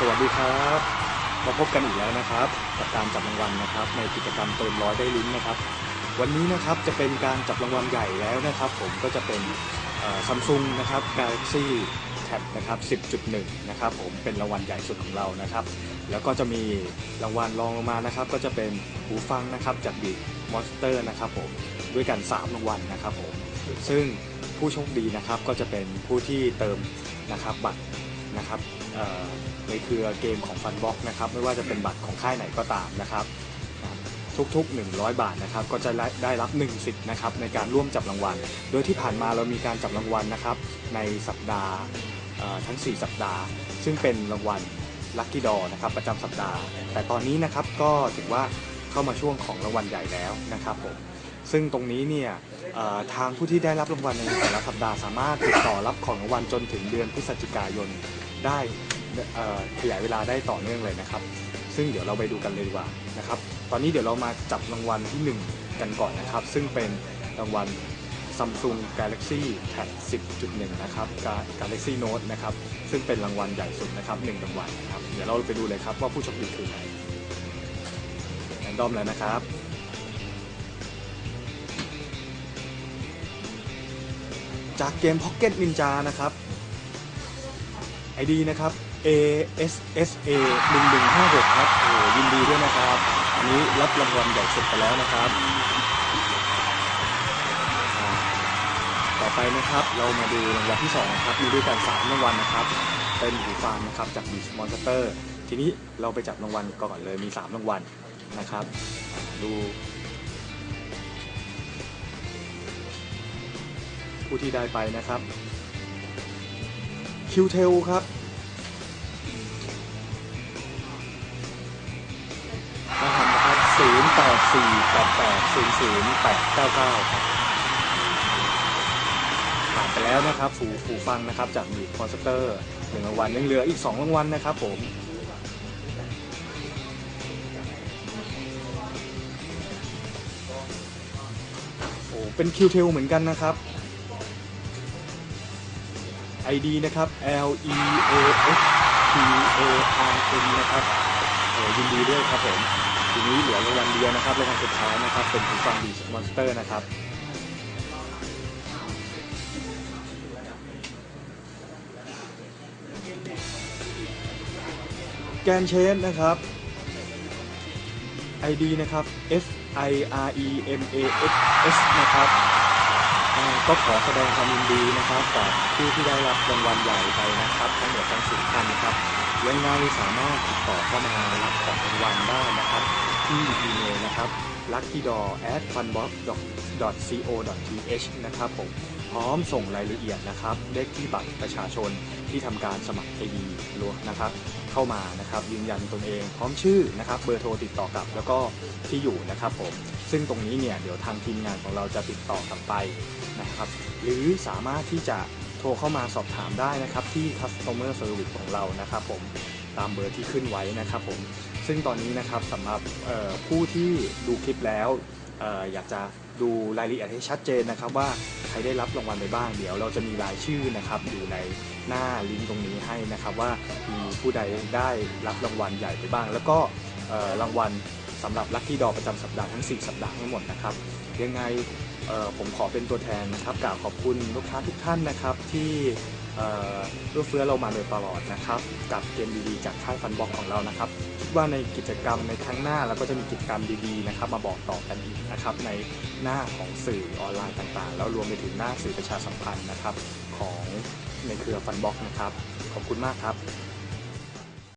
สวัสดีครับ มาพบกันอีกแล้วนะครับกับการจับรางวัลนะครับ ในกิจกรรมเติมร้อยได้ลุ้นนะครับ วันนี้นะครับจะเป็นการจับรางวัลใหญ่แล้วนะครับ ผมก็จะเป็นซัมซุงนะครับ Galaxy Tab นะครับ 10.1 นะครับผมเป็นรางวัลใหญ่สุดของเรานะครับ แล้วก็จะมีรางวัลรองลงมานะครับ ก็จะเป็นหูฟังนะครับจากบีมอนสเตอร์นะครับผมด้วยกัน 3 รางวัลนะครับผมซึ่งผู้โชคดีนะครับก็จะเป็นผู้ที่เติมนะครับบัตรนะครับ ในเครือเกมของฟันบ็อกนะครับไม่ว่าจะเป็นบัตรของค่ายไหนก็ตามนะครับทุกๆ 100 บาทนะครับก็จะได้รับ1สิทธิ์นะครับในการร่วมจับรางวัล โดยที่ผ่านมาเรามีการจับรางวัลนะครับในสัปดาห์ทั้ง 4 สัปดาห์ ซึ่งเป็นรางวัลลัคกี้ดอนะครับประจำสัปดาห์ แต่ตอนนี้นะครับก็ถือว่าเข้ามาช่วงของรางวัลใหญ่แล้วนะครับผมซึ่งตรงนี้เนี่ยทางผู้ที่ได้รับรางวัลในแต่ละสัปดาห์สามารถติดต่อรับของรางวัลจนถึงเดือนพฤศจิกายน ได้ขยายเวลาได้ต่อเนื่องเลยนะครับ ซึ่งเดี๋ยวเราไปดูกันเลยดีกว่านะครับ ตอนนี้เดี๋ยวเรามาจับรางวัลที่ 1 กันก่อนนะครับ ซึ่งเป็นรางวัล Samsung Galaxy Tab 10.1 นะครับ Galaxy Note นะครับ ซึ่งเป็นรางวัลใหญ่สุดนะครับ1รางวัลนะครับ เดี๋ยวเราไปดูเลยครับว่าผู้โชคดีคือใครแรนดอมแล้วนะครับจากเกม Pocket Ninja นะครับ ID นะครับ ASSA 1156ครับโอ้ยินดีด้วยนะครับ อันนี้รับรางวัลใหญ่สุดไปแล้วนะครับอ่าต่อไปนะครับ เรามาดูรางวัลที่2นะครับ มีด้วยกัน3รางวัลนะครับ เป็นหูฟังนะครับจาก Beats Monster ทีนี้เราไปจับรางวัลก่อนเลยมี 3รางวัลนะครับ ดู ผู้ที่ได้ไปนะครับ คิวเทลครับรหัสนะครับ0 8 4 8 8 0 0 8 9 9ครับผ่านไปแล้วนะครับฝูฝูฟังนะครับจากบีคอนสเตอร์หนึ่งรางวัลยังเหลืออีก 2 รางวัลนะครับผมโอ้เป็นคิวเทลเหมือนกันนะครับ ID นะครับ L E A X T A R N นะครับยินดีด้วยครับผมทีนี้เหลือรางวัลเดียวนะครับรางวัลสุดท้ายนะครับ เป็นหูฟังบีมอนสเตอร์นะครับแกนเชนนะครับ ID นะครับ F I R E M A X S นะครับ ก็ขอแสดงความยินดีนะครับกับผู้ที่ได้รับรางวัลใหญ่ไปนะครับ ทั้งหมดทั้งสิบท่านนะครับยังไงสามารถติดต่อเข้ามารับของรางวัลได้นะครับ ที่อีเมลนะครับ luckydoor at funbox co th นะครับผมพร้อมส่งรายละเอียดนะครับเลขที่บัตรประชาชนที่ทำการสมัคร ID รวมนะครับ เข้ามานะครับยืนยันตนเอง พร้อมชื่อนะครับ เบอร์โทรติดต่อกลับ แล้วก็ที่อยู่นะครับผม ซึ่งตรงนี้เนี่ยเดี๋ยวทางทีมงานของเราจะติดต่อกลับไปนะครับ หรือสามารถที่จะโทรเข้ามาสอบถามได้นะครับที่ customer service ของเรานะครับผมตามเบอร์ที่ขึ้นไว้นะครับผมซึ่งตอนนี้นะครับสำหรับผู้ที่ดูคลิปแล้วอออยากจะดูรายละเอียดให้ชัดเจนนะครับ ว่าใครได้รับรางวัลไปบ้างเดี๋ยวเราจะมีรายชื่อนะครับอยู่ในหน้าลิงก์ตรงนี้ให้นะครับว่ามีผู้ใดได้รับรางวัลใหญ่ไปบ้าง แล้วก็รางวัล สำหรับลัคกี้ดอประจำสัปดาห์ทั้ง 4 สัปดาห์ทั้งหมดนะครับ ยังไงผมขอเป็นตัวแทนนะครับกล่าวขอบคุณลูกค้าทุกท่านนะครับที่เอ่อเอื้อเฟื้อเรามาโดยตลอดนะครับ กับเกมดีๆจากค่ายฟันบ็อกของเรานะครับคิดว่าในกิจกรรมในครั้งหน้าเราก็จะมีกิจกรรมดีๆนะครับ มาบอกต่อกันอีกนะครับในหน้าของสื่อออนไลน์ต่างๆ แล้วรวมไปถึงหน้าสื่อประชาสัมพันธ์นะครับของในเครือฟันบ็อกนะครับ ขอบคุณมากครับ